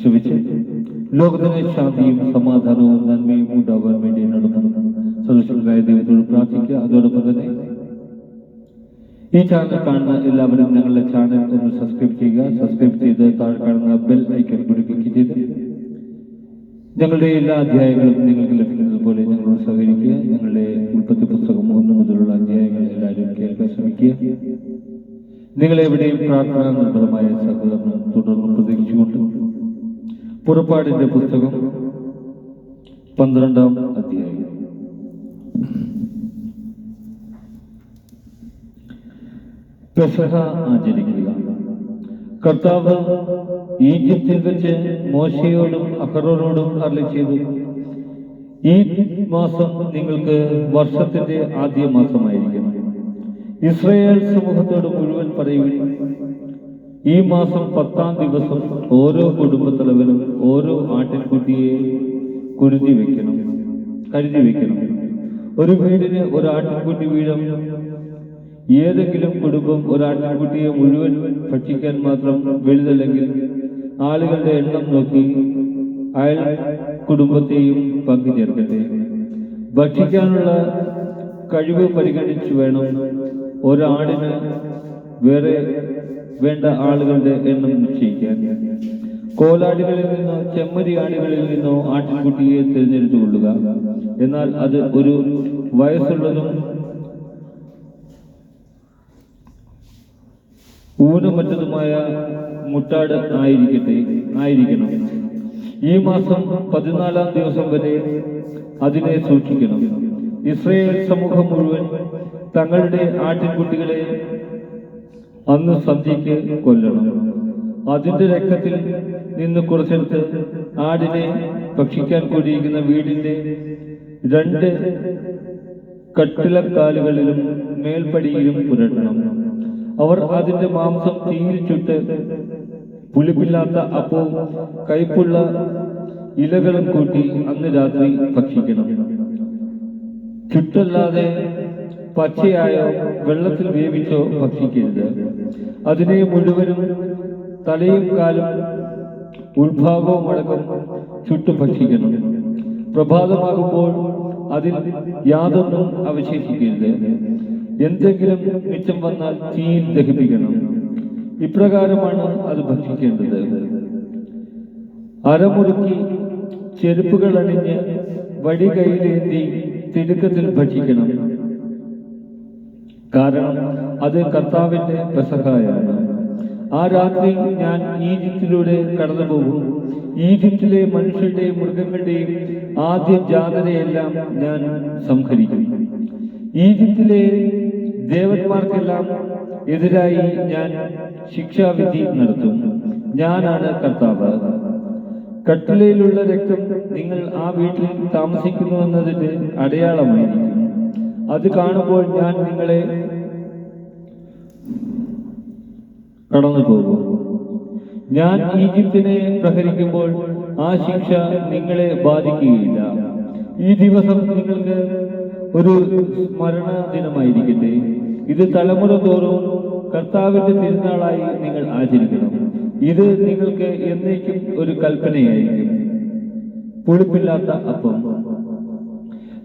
ശ്രമിച്ച് ലോകത്തിന് ശാന്തിയും സമാധാനവും നന്മയും ഉണ്ടാകാൻ വേണ്ടി നടത്തുന്നു സദസ്യങ്ങളായ ദൈവത്തോട് പ്രാർത്ഥിക്കുക. അതോടൊപ്പം തന്നെ ഈ ചാനൽ കാണുന്ന എല്ലാവരും ഞങ്ങളുടെ ചാനൽ ഒന്ന് സബ്സ്ക്രൈബ് ചെയ്യുക. സബ്സ്ക്രൈബ് ചെയ്ത് താഴെ കാണുന്ന ബെൽ ഐക്കൺ കൂടി ക്ലിക്ക് ചെയ്ത് ഞങ്ങളുടെ എല്ലാ അധ്യായങ്ങളും നിങ്ങൾക്ക് ലഭിക്കുന്നത് പോലെ ഞങ്ങളോട് സഹകരിക്കുക. ഞങ്ങളുടെ ഉൽപ്പത്തി പുസ്തകം ഒന്ന് മുതലുള്ള അധ്യായങ്ങൾ എല്ലാവരും കേൾക്കാൻ ശ്രമിക്കുക. നിങ്ങളെവിടെയും പ്രാർത്ഥനാ നിർഭരമായ സഹകരണം തുടർന്ന് പ്രതീക്ഷിച്ചുകൊണ്ട് പുറപ്പാടിന്റെ പുസ്തകം പന്ത്രണ്ടാം അധ്യായം. പെസഹ ആചരിക്കുക. കർത്താവ് ഈജിപ്തിൽ വെച്ച് മോശയോടും അഹറോനോടും അരളി ചെയ്തു ഈ മാസം നിങ്ങൾക്ക് വർഷത്തിന്റെ ആദ്യ മാസമായിരിക്കണം. ഇസ്രയേൽ സമൂഹത്തോട് മുഴുവൻ പറയുകയും ഈ മാസം പത്താം ദിവസം ഓരോ കുടുംബത്തലവനും ഓരോ ആട്ടിൻകുട്ടിയെ കുരുതി വെക്കണം കരുതി വെക്കണം. ഒരു വീടിന് ഒരു ആട്ടിൻകുട്ടി വീതം ഏതെങ്കിലും കുടുംബം ഒരു ആട്ടിൻകുട്ടിയെ മുഴുവൻ ഭക്ഷിക്കാൻ മാത്രം വലുതല്ലെങ്കിൽ ആളുകളുടെ എണ്ണം നോക്കി അയൽ കുടുംബത്തെയും പങ്കുചേർക്കട്ടെ. ഭക്ഷിക്കാനുള്ള കഴിവ് പരിഗണിച്ചു വേണം ഒരാടിന് വേറെ വേണ്ട ആളുകളുടെ എണ്ണം നിശ്ചയിക്കാൻ. കോലാടികളിൽ നിന്നോ ചെമ്മരി ആടുകളിൽ നിന്നോ ആട്ടിൻകുട്ടിയെ തിരഞ്ഞെടുത്തു കൊള്ളുക. എന്നാൽ അത് ഒരു വയസ്സുള്ളതും ഊനമറ്റതുമായ മുട്ടാട് ആയിരിക്കട്ടെ ആയിരിക്കണം. ഈ മാസം പതിനാലാം ദിവസം വരെ അതിനെ സൂക്ഷിക്കണം. ഇസ്രയേൽ സമൂഹം മുഴുവൻ തങ്ങളുടെ ആട്ടിൻകുട്ടികളെ അന്ന് സന്ധ്യയ്ക്ക് കൊല്ലണം. അതിന്റെ രക്തത്തിൽ നിന്ന് കുറച്ചെടുത്ത് ആടിനെ ഭക്ഷിക്കാൻ കൂടിയിരിക്കുന്ന വീടിന്റെ രണ്ട് കട്ടിലക്കാലുകളിലും മേൽപ്പടിയിലും പുരട്ടണം. അവർ അതിന്റെ മാംസം തീയിൽ ചുട്ട് പുളിപ്പില്ലാത്ത അപ്പവും കയ്പുള്ള ഇലകളും കൂട്ടി അന്ന് രാത്രി ഭക്ഷിക്കണം. ചുട്ടല്ലാതെ പച്ചയായോ വെള്ളത്തിൽ വേവിച്ചോ ഭക്ഷിക്കരുത്. അതിനെ മുഴുവനും തലയും കാലും ഉത്ഭാഗവും അടക്കം ചുട്ടു പ്രഭാതമാകുമ്പോൾ അതിൽ യാതൊന്നും അവശേഷിക്കരുത്. എന്തെങ്കിലും മിച്ചം വന്നാൽ തീയിൽ ദഹിപ്പിക്കണം. ഇപ്രകാരമാണ് അത് ഭക്ഷിക്കേണ്ടത്. അരമുറുക്കി ചെരുപ്പുകൾ അണിഞ്ഞ് വടി കയ്യിലേന്തി തിടുക്കത്തിൽ ഭക്ഷിക്കണം. കാരണം അത് കർത്താവിന്റെ പെസഹായാണ് ആ രാത്രി ഞാൻ ഈജിപ്തിലൂടെ കടന്നു പോകും ഈജിപ്തിലെ മനുഷ്യരുടെയും മൃഗങ്ങളുടെയും ആദ്യ ജാതരയെല്ലാം ഞാൻ സംഹരിക്കും. ഈജിപ്തിലെ ദേവന്മാർക്കെല്ലാം എതിരായി ഞാൻ ശിക്ഷാവിധി നടത്തും. ഞാനാണ് കർത്താവ്. കട്ടിലയിലുള്ള രക്തം നിങ്ങൾ ആ വീട്ടിൽ താമസിക്കുന്നു എന്നതിന്റെ അടയാളമായിരിക്കും. അത് കാണുമ്പോൾ ഞാൻ നിങ്ങളെ കടന്നു പോകും ഞാൻ ഈജിപ്തിനെ പ്രഹരിക്കുമ്പോൾ ആ ശിക്ഷ നിങ്ങളെ ബാധിക്കുകയില്ല. ഈ ദിവസം നിങ്ങൾക്ക് ഒരു സ്മരണ ദിനമായിരിക്കട്ടെ ഇത് തലമുറ തോറും കർത്താവിന്റെ തിരുനാളായി നിങ്ങൾ ആചരിക്കണം. ഇത് നിങ്ങൾക്ക് എന്നേക്കും ഒരു കൽപ്പനയായിരിക്കും. പുളിപ്പില്ലാത്ത അപ്പം.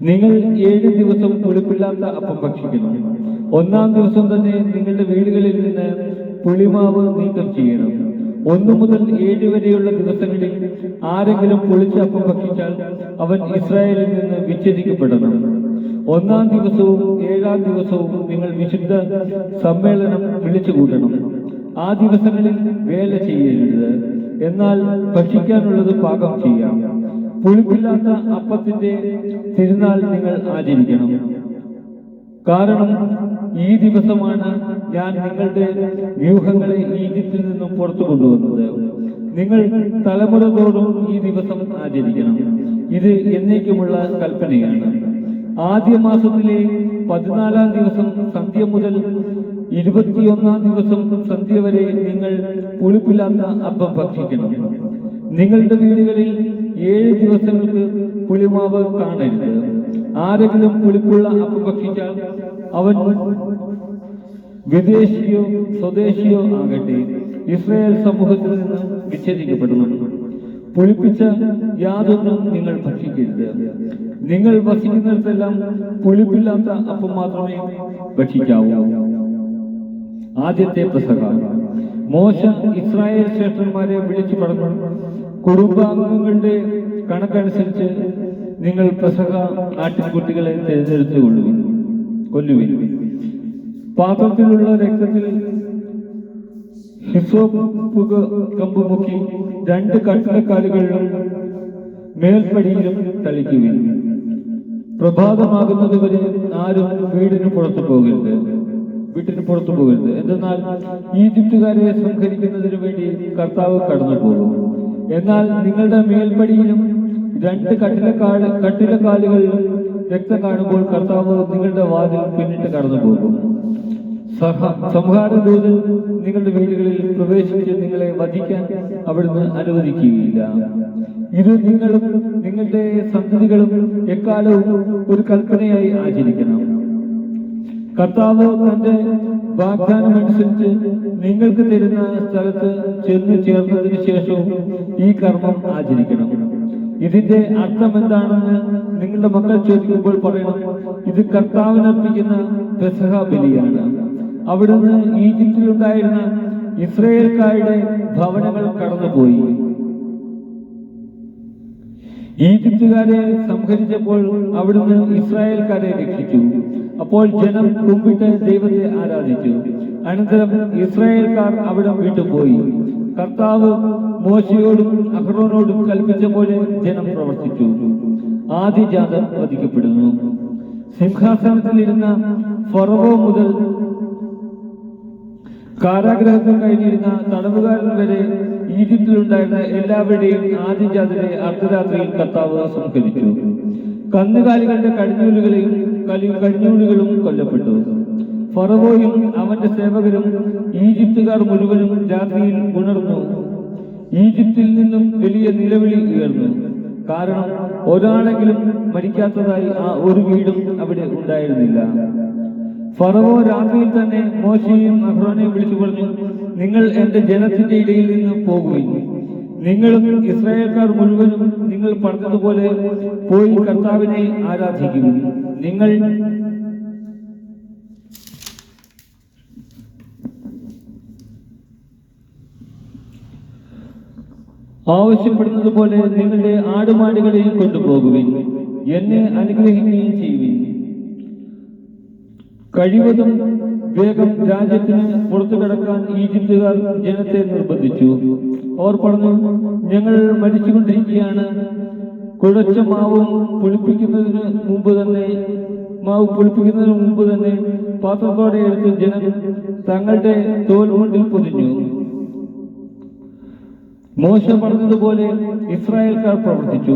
നിങ്ങൾ ഏഴ് ദിവസം പുളിപ്പില്ലാത്ത അപ്പം ഭക്ഷിക്കണം ഒന്നാം ദിവസം തന്നെ നിങ്ങളുടെ വീടുകളിൽ നിന്ന് പുളിമാവ് നീക്കം ചെയ്യണം. ഒന്നു മുതൽ ഏഴ് വരെയുള്ള ദിവസങ്ങളിൽ ആരെങ്കിലും പുളിച്ച അപ്പം ഭക്ഷിച്ചാൽ അവൻ ഇസ്രായേലിൽ നിന്ന് വിച്ഛേദിക്കപ്പെടണം. ഒന്നാം ദിവസവും ഏഴാം ദിവസവും നിങ്ങൾ വിശുദ്ധ സമ്മേളനം വിളിച്ചു കൂട്ടണം. ആ ദിവസങ്ങളിൽ വേല ചെയ്യരുത്. എന്നാൽ ഭക്ഷിക്കാനുള്ളത് പാകം ചെയ്യാം. പുളിപ്പില്ലാത്ത അപ്പത്തിന്റെ തിരുനാൾ നിങ്ങൾ ആചരിക്കണം. കാരണം ഈ ദിവസമാണ് ഞാൻ നിങ്ങളുടെ വ്യൂഹങ്ങളെ ഈജിപ്തിൽ നിന്നും പുറത്തു കൊണ്ടുവന്നത്. നിങ്ങൾ തലമുറ തോറും ഈ ദിവസം ആചരിക്കണം. ഇത് എന്നേക്കുമുള്ള കൽപ്പനയാണ്. ആദ്യ മാസത്തിലെ പതിനാലാം ദിവസം സന്ധ്യ മുതൽ ഇരുപത്തിയൊന്നാം ദിവസം സന്ധ്യ വരെ നിങ്ങൾ പുളിപ്പില്ലാത്ത അപ്പം ഭക്ഷിക്കണം. നിങ്ങളുടെ വീടുകളിൽ ഏഴ് ദിവസങ്ങൾക്ക് പുളിമാവ് കാണരുത്. ആരെങ്കിലും പുളിപ്പുള്ള അപ്പം ഭക്ഷിച്ചാൽ അവൻ വിദേശിയോ സ്വദേശിയോ ആകട്ടെ. ഇസ്രായേൽ സമൂഹത്തിൽ നിന്ന് വിച്ഛേദിക്കപ്പെടുന്നു. പുളിപ്പിച്ച യാതൊന്നും നിങ്ങൾ ഭക്ഷിക്കരുത്. നിങ്ങൾ വസിക്കുന്നിടത്തെല്ലാം പുളിപ്പില്ലാത്ത അപ്പം മാത്രമേ ഭക്ഷിക്കാവൂ. ആദ്യത്തെ പ്രസംഗ. മോശ ഇസ്രായേൽ ശ്രേഷ്ഠന്മാരെ വിളിച്ചു പറഞ്ഞു കുടുംബാംഗങ്ങളുടെ കണക്കനുസരിച്ച് നിങ്ങൾ പ്രസഹ ആട്ടിൻകുട്ടികളെ തിരഞ്ഞെടുത്തു കൊള്ളുവിൻ കൊല്ലുവിൻ. പാത്രത്തിലുള്ള രക്തത്തിൽ ഹിസോപ്പ് കമ്പ് മുക്കി രണ്ട് കട്ടിലക്കാലുകളിലും മേൽപ്പടിയിലും തളിക്കുവിൻ. പ്രഭാതമാകുന്നതുവരെ ആരും വീടിന് പുറത്തു പോകരുത്. വീട്ടിന് പുറത്തു പോകരുത്. എന്തെന്നാൽ ഈജിപ്തുകാരെ സംഹരിക്കുന്നതിന് വേണ്ടി കർത്താവ് കടന്നു പോകും എന്നാൽ നിങ്ങളുടെ മേൽപ്പടിയിലും രണ്ട് കട്ടിലക്കാട് കട്ടിലക്കാലുകളിലും രക്തം കാണുമ്പോൾ കർത്താവ് നിങ്ങളുടെ വാതിൽ പിന്നിട്ട് കടന്നു പോകും സഹ- സംഹാരദൂതൻ നിങ്ങളുടെ വീടുകളിൽ പ്രവേശിച്ച് നിങ്ങളെ വധിക്കാൻ അവിടുന്ന് അനുവദിക്കുകയില്ല. ഇത് നിങ്ങളും നിങ്ങളുടെ സന്തതികളും എക്കാലവും ഒരു കൽപ്പനയായി ആചരിക്കണം. കർത്താവ് തന്റെ വാഗ്ദാനം അനുസരിച്ച് നിങ്ങൾക്ക് തരുന്ന സ്ഥലത്ത് ചെന്ന് ചേർന്നതിന് ശേഷവും ഈ കർമ്മം ആചരിക്കണം. ഇതിന്റെ അർത്ഥം എന്താണെന്ന് നിങ്ങളുടെ മക്കൾ ചോദിക്കുമ്പോൾ പറയണം. ഇത് കർത്താവിനർപ്പിക്കുന്ന പെസഹ ബലിയാണ്. അവിടുന്ന് ഈജിപ്തിലുണ്ടായിരുന്ന ഇസ്രയേൽക്കാരുടെ ഭവനങ്ങൾ കടന്നുപോയി. ഈജിപ്തുകാരെ സംഹരിച്ചപ്പോൾ അവിടുന്ന് ഇസ്രായേൽക്കാരെ രക്ഷിച്ചു. അപ്പോൾ ജനം കുമ്പിട്ട് ദൈവത്തെ ആരാധിച്ചു. അനന്തരം ഇസ്രായേൽക്കാർ അവിടെ വിട്ടുപോയി. കർത്താവ് മോശയോടും അഹ്റോനോടും കൽപ്പിച്ച പോലെ ജനം പ്രവർത്തിച്ചു. ആദിജാതം വധിക്കപ്പെടുന്നു. സിംഹാസനത്തിലിരുന്ന ഫറവോ മുതൽ കാരാഗ്രഹത്തിൽ കഴിഞ്ഞിരുന്ന തടവുകാരൻ വരെ ഈജിപ്തിലുണ്ടായിരുന്ന എല്ലാവരുടെയും ആദ്യജാതരെ അർദ്ധരാത്രിയിൽ കർത്താവ് സംഹരിച്ചു. കന്നുകാലികളുടെ കടിഞ്ഞൂലുകളെയും കലി കടിഞ്ഞൂലുകളും കൊല്ലപ്പെട്ടു. ഫറവോയും അവന്റെ സേവകരും ഈജിപ്തുകാർ മുഴുവനും രാത്രിയിൽ ഉണർന്നു. ഈജിപ്തിൽ നിന്നും വലിയ നിലവിളി ഉയർന്നു. കാരണം ഒരാളെങ്കിലും മരിക്കാത്തതായി ആ ഒരു വീടും അവിടെ ഉണ്ടായിരുന്നില്ല. ഫറവോ രാത്രിയിൽ തന്നെ മോശയും അഹ്റോനെയും വിളിച്ചു പറഞ്ഞു നിങ്ങൾ എന്റെ ജനത്തിന്റെ ഇടയിൽ നിന്ന് പോകുവിൻ. നിങ്ങളും ഇസ്രായേൽക്കാർ മുഴുവനും നിങ്ങൾ പറഞ്ഞതുപോലെ പോയി കർത്താവിനെ ആരാധിക്കും. നിങ്ങൾ ആവശ്യപ്പെടുന്നത് പോലെ നിങ്ങളുടെ ആടുമാടുകളെയും കൊണ്ടുപോകുവിൻ. എന്നെ അനുഗ്രഹിക്കുകയും ചെയ്യുവിൻ. കഴിവതും വേഗം രാജ്യത്തിന് പുറത്തു കിടക്കാൻ ഈജിപ്തുകാർ ജനത്തെ നിർബന്ധിച്ചു. അവർ പറഞ്ഞു ഞങ്ങൾ മരിച്ചുകൊണ്ടിരിക്കുകയാണ്. കുഴച്ച മാവ് പുളിപ്പിക്കുന്നതിന് മുമ്പ് തന്നെ മാവ് പുളിപ്പിക്കുന്നതിന് മുമ്പ് തന്നെ പാത്രത്തോടെ എടുത്ത് ജനം തങ്ങളുടെ തോൽമുണ്ടിൽ പൊതിഞ്ഞു. മോശ പറഞ്ഞതുപോലെ ഇസ്രായേൽക്കാർ പ്രവർത്തിച്ചു.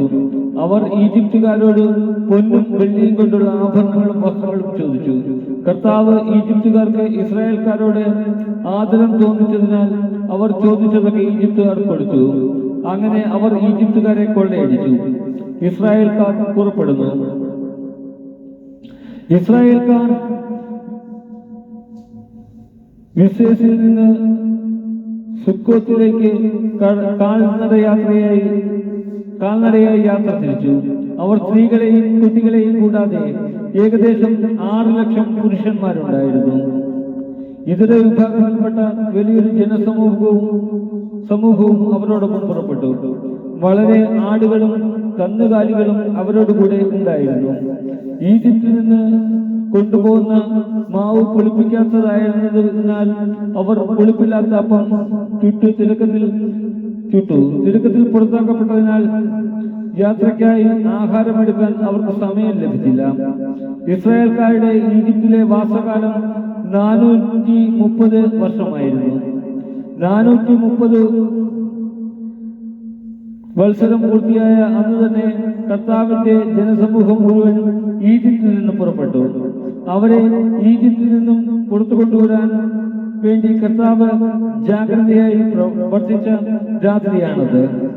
അവർ ഈജിപ്തുകാരോട് പൊന്നും വെള്ളിയും കൊണ്ടുള്ള ആഭരണങ്ങളും വസ്ത്രങ്ങളും ചോദിച്ചു. കർത്താവ് ഈജിപ്തുകാർക്ക് ഇസ്രായേൽക്കാരോട് ആദരം തോന്നിച്ചതിനാൽ അവർ ചോദിച്ചതൊക്കെ ഈജിപ്തുകാർ കൊടുത്തു. അങ്ങനെ അവർ ഈജിപ്തുകാരെ കൊള്ളയടിച്ചു. ഇസ്രായേൽക്കാർ പുറപ്പെടുന്നു. ഇസ്രായേൽക്കാർ വിശേഷിൽ നിന്ന് സുക്കോത്തിലേക്ക് കാൽനട യാത്രയായി കാൽനടയായി യാത്ര തിരിച്ചു. അവർ സ്ത്രീകളെയും കുട്ടികളെയും കൂടാതെ ഏകദേശം ആറ് ലക്ഷം പുരുഷന്മാരുണ്ടായിരുന്നു. ഇതര വിഭാഗത്തിൽപ്പെട്ട വലിയൊരു ജനസമൂഹവും സമൂഹവും അവരോടൊപ്പം പുറപ്പെട്ടു. വളരെ ആടുകളും കന്നുകാലികളും അവരോടുകൂടെ ഉണ്ടായിരുന്നു. ഈജിപ്തിൽ നിന്ന് കൊണ്ടുപോകുന്ന മാവ് പൊളിപ്പിക്കാത്തതായിരുന്നതിനാൽ അവർ പൊളിപ്പില്ലാത്ത അപ്പം ചുട്ടു തിരക്കത്തിൽ ചുട്ടു. തിരക്കത്തിൽ പുറത്താക്കപ്പെട്ടതിനാൽ യാത്രയ്ക്കായി ആഹാരമെടുക്കാൻ അവർക്ക് സമയം ലഭിച്ചില്ല. ഇസ്രായേൽക്കാരുടെ ഈജിപ്തിലെ വാസകാലം നാനൂറ്റി മുപ്പത് വർഷമായിരുന്നു. നാനൂറ്റി മുപ്പത് മത്സരം പൂർത്തിയായ അന്ന് തന്നെ കർത്താവിന്റെ ജനസമൂഹം മുഴുവൻ ഈജിപ്തിൽ നിന്ന് പുറപ്പെട്ടു. അവരെ ഈജിപ്തിൽ നിന്നും പുറത്തു കൊണ്ടുവരാൻ വേണ്ടി കർത്താവ് ജാഗ്രതയായി പ്രവർത്തിച്ച രാത്രിയാണത്.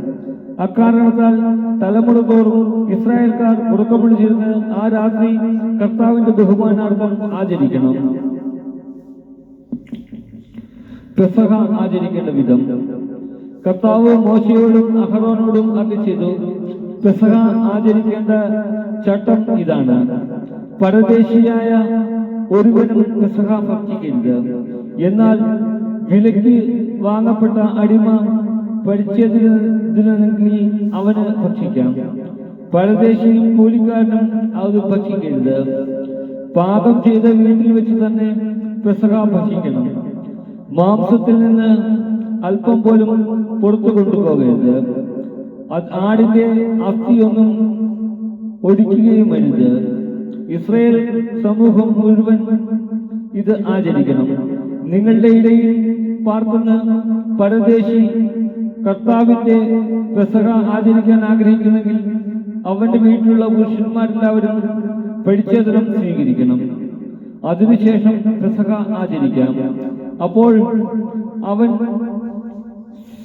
അക്കാരണത്താൽ തലമുറ തോറും ഇസ്രായേൽക്കാർ ഉറക്കമിടിച്ചിരുന്ന് ആ രാത്രി കർത്താവിന്റെ ബഹുമാനാർത്ഥം ആചരിക്കണം. പെസഹ ആചരിക്കേണ്ട വിധം. കർത്താവ് മോശയോടും അഹറോനോടും അറി ചെയ്തു പെസഹ ആചരിക്കേണ്ട ചട്ടം ഇതാണ്. പരദേശിയായ ഒരുവനും പെസഹ ഭക്ഷിക്കരുത്. എന്നാൽ വിലക്ക് വാങ്ങപ്പെട്ട അടിമ പരിചയത്തിനെങ്കിൽ അവന് ഭക്ഷിക്കാം. പരദേശിയും കൂലിക്കാരനും അത് ഭക്ഷിക്കരുത്. പാകം ചെയ്ത വീട്ടിൽ വെച്ച് തന്നെ പെസഹ ഭക്ഷിക്കണം. മാംസത്തിൽ നിന്ന് അല്പം പോലും പുറത്തു കൊണ്ടുപോകരുത്. ആടിന്റെ അസ്ഥിയൊന്നും ഒടിക്കുകയും അരുത്. ഇസ്രയേൽ സമൂഹം മുഴുവൻ ഇത് ആചരിക്കണം. നിങ്ങളുടെ ഇടയിൽ പാർക്കുന്ന പരദേശി കർത്താവിന്റെ പെസഹ ആചരിക്കാൻ ആഗ്രഹിക്കുന്നെങ്കിൽ അവന്റെ വീട്ടിലുള്ള പുരുഷന്മാരെല്ലാവരും പരിചേതനം സ്വീകരിക്കണം. അതിനുശേഷം പെസഹ ആചരിക്കാം. അപ്പോൾ അവൻ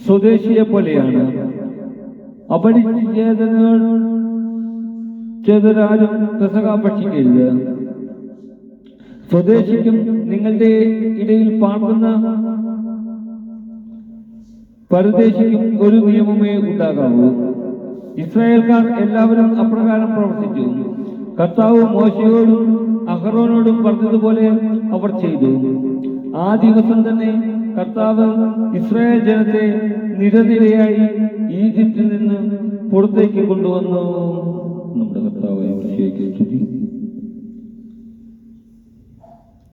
സ്വദേശിയെ പോലെയാണ് അപരിച്ഛേദനകൾ ചെയ്തൊരാരും പെസഹ ഭക്ഷിക്കരുത്. സ്വദേശിക്കും നിങ്ങളുടെ ഇടയിൽ പാർക്കുന്ന പരദേശിക്കും ഒരു നിയമമേ ഉണ്ടാകാവൂ. ഇസ്രായേൽക്കാർ എല്ലാവരും അപ്രകാരം പ്രവർത്തിച്ചു. കർത്താവ് മോശയോടും അഹറോനോടും പറഞ്ഞതുപോലെ അവർ ചെയ്തു. ആ ദിവസം തന്നെ കർത്താവ് ഇസ്രായേൽ ജനത്തെ നിരനിരയായി ഈജിപ്തിൽ നിന്ന് പുറത്തേക്ക് കൊണ്ടുവന്നു. നമ്മുടെ കർത്താവ്